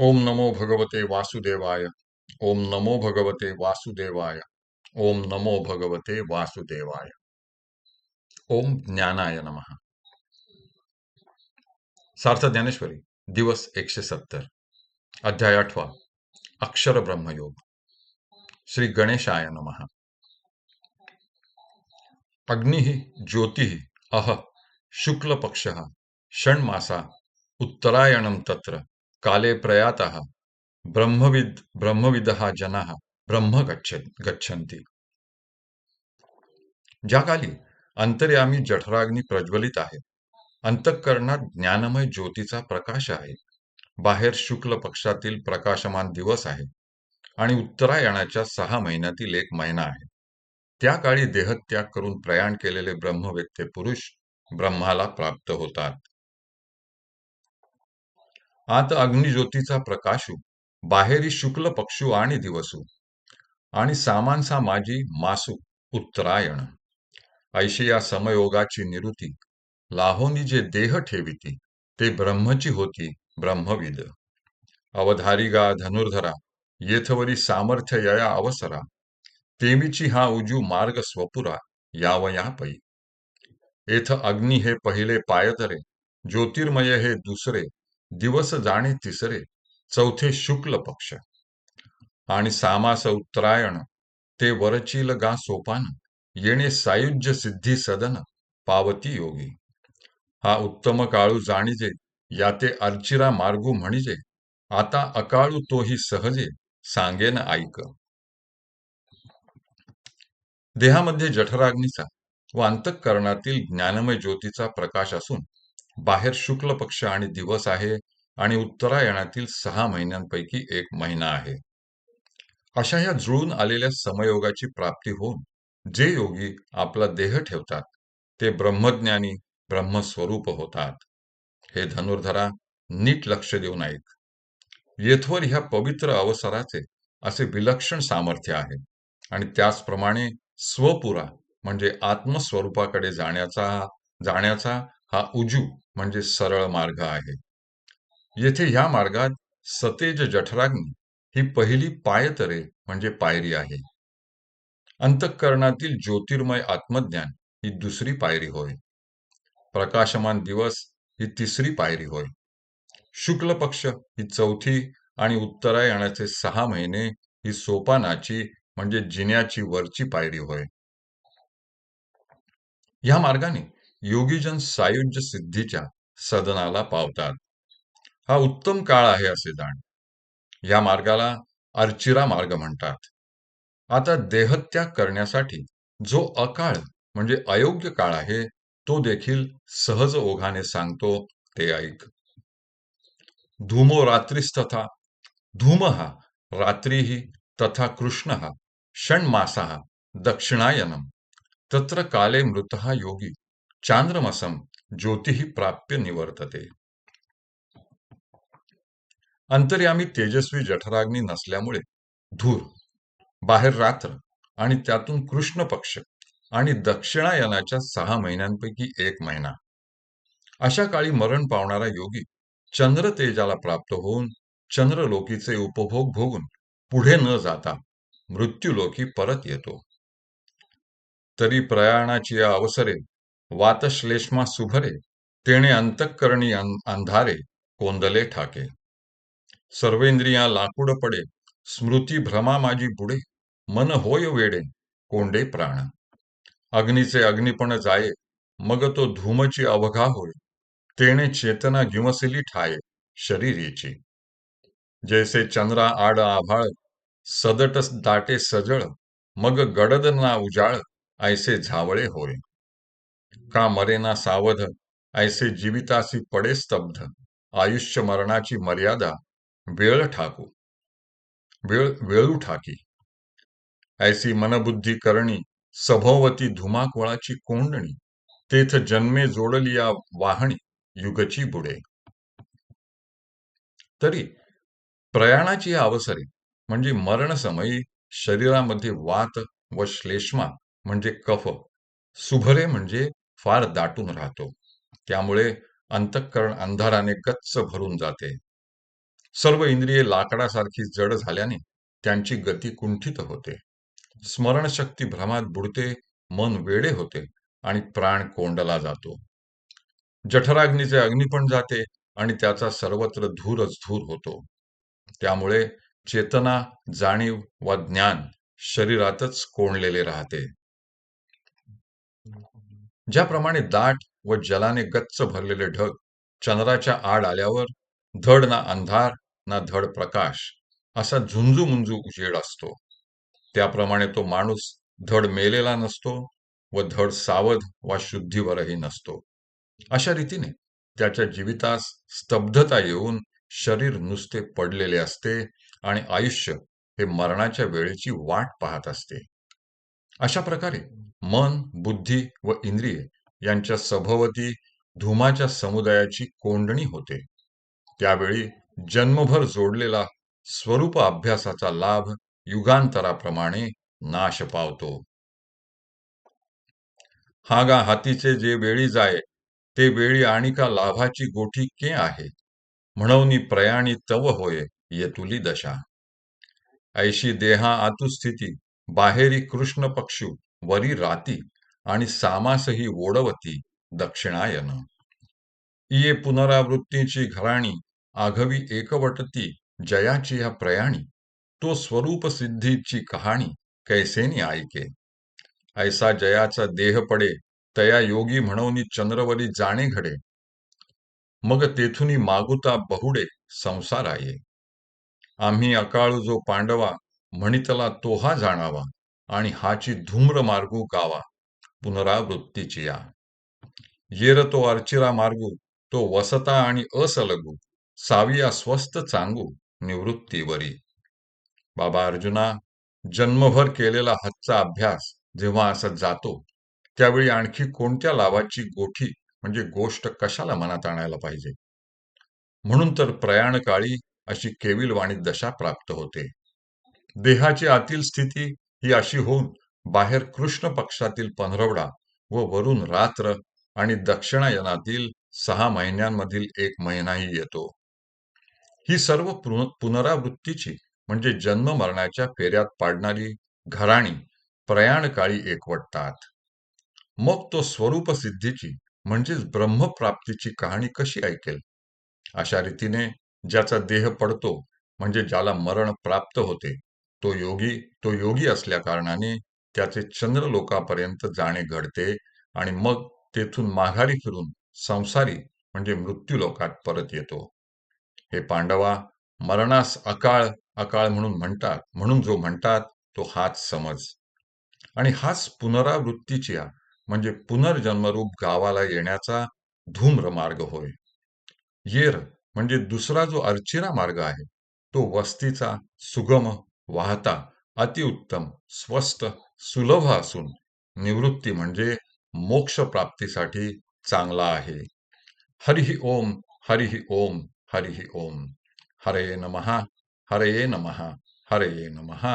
ओम नमो भगवते वासुदेवाय। ओम नमो भगवते वासुदेवाय। ओम नमो भगवते वासुदेवाय। ओम ज्ञानाय नमः। सार्थ ज्ञानेश्वरी, दिवस एकशे सत्तर। अध्याय आठवा। अक्षर ब्रह्मयोग श्री गणेशाय नमः। अग्नि, ज्योति, अह शुक्ल पक्ष षण्मासा, उत्तरायणं तत्र। काले प्रयातः ब्रह्मविद ब्रह्मविदः जनाः ब्रह्म गच्छन्ति। ज्या काली अंतर्यामी जठराग्नी प्रज्वलित आहे। अंतःकरणात ज्ञानमय ज्योतीचा प्रकाश आहे। बाहेर शुक्ल पक्षातील प्रकाशमान दिवस आहे आणि उत्तरायणाच्या सहा महिन्यातील एक महिना आहे। त्या काळी देहत्याग करून प्रयाण केलेले ब्रह्मवेत्ते पुरुष ब्रह्माला प्राप्त होतात। आत अग्निज्योतीचा प्रकाशू बाहेरी शुक्ल पक्षू आणि दिवसू आणि सामानसा माझी मासू उत्तरायण. ऐशी या समयोगाची निरुती. लाहोनी जे देह ठेविती ते ब्रह्मची होती ब्रह्मविद. अवधारिगा धनुर्धरा येथवरी सामर्थ्य यया अवसरा. तेमीची हा उजू मार्ग स्वपुरा यावया पै येथ अग्नी हे पहिले पायतरे ज्योतिर्मय हे दुसरे दिवस जाणे तिसरे चौथे शुक्ल पक्ष. आणि सामास उत्तरायण ते वरचील गा सोपान येणे सायुज्य सिद्धी सदन पावती योगी. हा उत्तम काळू जाणीजे याते अर्चिरा मार्गू म्हणजे आता अकाळू तोही सहजे सांगेन ऐक. देहामध्ये जठराग्नीचा व अंतःकरणातील ज्ञानमय ज्योतीचा प्रकाश असून बाहेर शुक्ल पक्ष आणि दिवस आहे आणि उत्तरायणातील सहा महिन्यांपैकी एक महिना आहे. अशा या जुळून आलेल्या समयोगाची प्राप्ती होऊन जे योगी आपला देह ठेवतात ते ब्रह्मज्ञानी ब्रह्मस्वरूप होतात. हे धनुर्धरा नीट लक्ष देऊन ऐक. येथवर ह्या पवित्र अवसराचे असे विलक्षण सामर्थ्य आहे आणि त्याचप्रमाणे स्वपुरा म्हणजे आत्मस्वरूपाकडे जाण्याचा जाण्याचा हा उजू म्हणजे सरळ मार्ग आहे. येथे ह्या मार्गात सतेज जठराग्नी ही पहिली पायतरे म्हणजे पायरी आहे. अंतःकरणातील ज्योतिर्मय आत्मज्ञान ही दुसरी पायरी होय. प्रकाशमान दिवस ही तिसरी पायरी होय. शुक्ल पक्ष ही चौथी आणि उत्तरायणाचे सहा महिने ही सोपानाची म्हणजे जिन्याची वरची पायरी होय. या मार्गाने योगीजन सायुज्य सिद्धीच्या सदनाला पावतात. हा उत्तम काळ आहे असे जाण. या मार्गाला अर्चिरा मार्ग म्हणतात. आता देहत्याग करण्यासाठी जो अकाळ म्हणजे अयोग्य काळ आहे तो देखील सहज ओघाने सांगतो ते ऐक. धूमो रात्रीस्तथा धूम हा रात्रीही तथा कृष्ण हा षण्मासा दक्षिणायनम तत्र काले मृत योगी चांद्रमसम ज्योतिही प्राप्य निवर्तते. अंतर्यामी तेजस्वी जठराग्नी नसल्यामुळे धूर बाहेर रात्र आणि त्यातून कृष्ण पक्ष आणि दक्षिणायनाच्या सहा महिन्यांपैकी एक महिना. अशा काळी मरण पावणारा योगी चंद्र तेजाला प्राप्त होऊन चंद्रलोकीचे उपभोग भोगून पुढे न जाता मृत्यूलोकी परत येतो. तरी प्रयाणाची या अवसरे वातश्लेष्मा सुभरे तेणे अंतकरणी अंधारे कोंदले ठाके। सर्वेंद्रिया लाकूड पडे स्मृती भ्रमा माझी बुडे मन होय वेडे कोंडे प्राण। अग्नीचे अग्निपण जाये मग तो धूमची अवघा होय तेणे चेतना गिमसिली ठाये शरीरीची। जैसे चंद्रा आड आभाळ सदट दाटे सजळ मग गडद ना उजाळ ऐसे झावळे होय। का मरेना सावध? ऐसे जीवितासी पडे स्तब्ध. आयुष्य मरणाची मर्यादा. वेळ ठाकू. वेळ वेळू ठाकी. ऐसी मनबुद्धी करणी सभोवती धुमाकुळाची कोंडणी तेथ जन्मे जोडली या वाहणी युगची बुडे. तरी प्रयाणाची अवसरे म्हणजे मरणसमयी शरीरामध्ये वात व श्लेष्मा म्हणजे कफ. सुभरे म्हणजे फार दाटून राहतो. त्यामुळे अंतःकरण अंधाराने गच्च भरून जाते. सर्व इंद्रिये लाकडासारखी जड झाल्याने त्यांची गती कुंठित होते. स्मरणशक्ती भ्रमात बुडते मन वेडे होते आणि प्राण कोंडला जातो. जठराग्नीचे अग्नी पण जाते आणि त्याचा सर्वत्र धूरच धूर होतो. त्यामुळे चेतना जाणीव वा ज्ञान शरीरातच कोंडलेले राहते. ज्याप्रमाणे दाट व जलाने गच्च भरलेले ढग चंद्राच्या आड आल्यावर धड ना अंधार ना धड प्रकाश असा झुंजू उजेड असतो. त्याप्रमाणे तो माणूस धड मेलेला नसतो व धड सावध वा शुद्धीवरही नसतो. अशा रीतीने त्याच्या जीवितास स्तब्धता येऊन शरीर नुसते पडलेले असते आणि आयुष्य हे मरणाच्या वेळेची वाट पाहत असते. अशा प्रकारे मन बुद्धी व इंद्रिये यांच्या सभोवती धुमाच्या समुदायाची कोंडणी होते. त्यावेळी जन्मभर जोडलेला स्वरूप अभ्यासाचा लाभ युगांतराप्रमाणे नाश पावतो. हागा हातीचे जे वेळी जाय ते वेळी आणि का लाभाची गोठी के आहे? म्हणून प्रयाणी तव होय येतुली दशा. ऐशी देहा आतुस्थिती बाहेरी कृष्ण पक्षू वरी राती आणि सामासही ओढवती दक्षिणायन. इये पुनरावृत्तीची घराणी आघवी एकवटती जयाची ह्या प्रयाणी तो स्वरूप सिद्धीची कहाणी कैसेनी ऐके ऐसा जयाचा देह पडे तया योगी म्हणून चंद्रवरी जाणे घडे. मग तेथुनी मागुता बहुडे संसार आहे आम्ही अकाळू जो पांडवा म्हणितला तो हा जाणावा. आणि हाची धूम्र मार्गू गावा पुनरावृत्तीची या. येर तो अर्चिरा मार्गू तो वसता आणि असलगू साविया स्वस्त चांगू निवृत्तीवरी. बाबा अर्जुना जन्मभर केलेला हातचा अभ्यास जेव्हा असा जातो त्यावेळी आणखी कोणत्या लाभाची गोठी म्हणजे गोष्ट कशाला मनात आणायला पाहिजे? म्हणून तर प्रयाणकाळी अशी केविलवाणी दशा प्राप्त होते. देहाची आतील स्थिती ही अशी होऊन बाहेर कृष्ण पक्षातील पंधरवडा व वरून रात्र आणि दक्षिणायनातील सहा महिन्यांमधील एक महिनाही येतो. ही सर्व पुनरावृत्तीची म्हणजे जन्म मरणाच्या फेऱ्यात पाडणारी घराणी प्रयाणकाळी एकवटतात. मग तो स्वरूप सिद्धीची म्हणजेच ब्रह्मप्राप्तीची कहाणी कशी ऐकेल? अशा रीतीने ज्याचा देह पडतो म्हणजे ज्याला मरण प्राप्त होते तो योगी तो योगी असल्या कारणाने त्याचे चंद्रलोकापर्यंत जाणे घडते आणि मग तेथून माघारी फिरून संसारी म्हणजे मृत्यू लोकात परत येतो. हे पांडवा मरणास अकाळ अकाळ म्हणून म्हणतात म्हणून जो म्हणतात तो हाच समज. आणि हाच पुनरावृत्तीच्या म्हणजे पुनर्जन्मरूप गावाला येण्याचा धूम्र मार्ग होय. येर म्हणजे दुसरा जो अर्चिरा मार्ग आहे तो वस्तीचा सुगम वाहता अतिउत्तम स्वस्त सुलभ असून निवृत्ती म्हणजे मोक्ष प्राप्तीसाठी चांगला आहे. हरिही ओम हरिही ओम हरिही ओम. हरे नमहा हरे नमहा हरे नमहा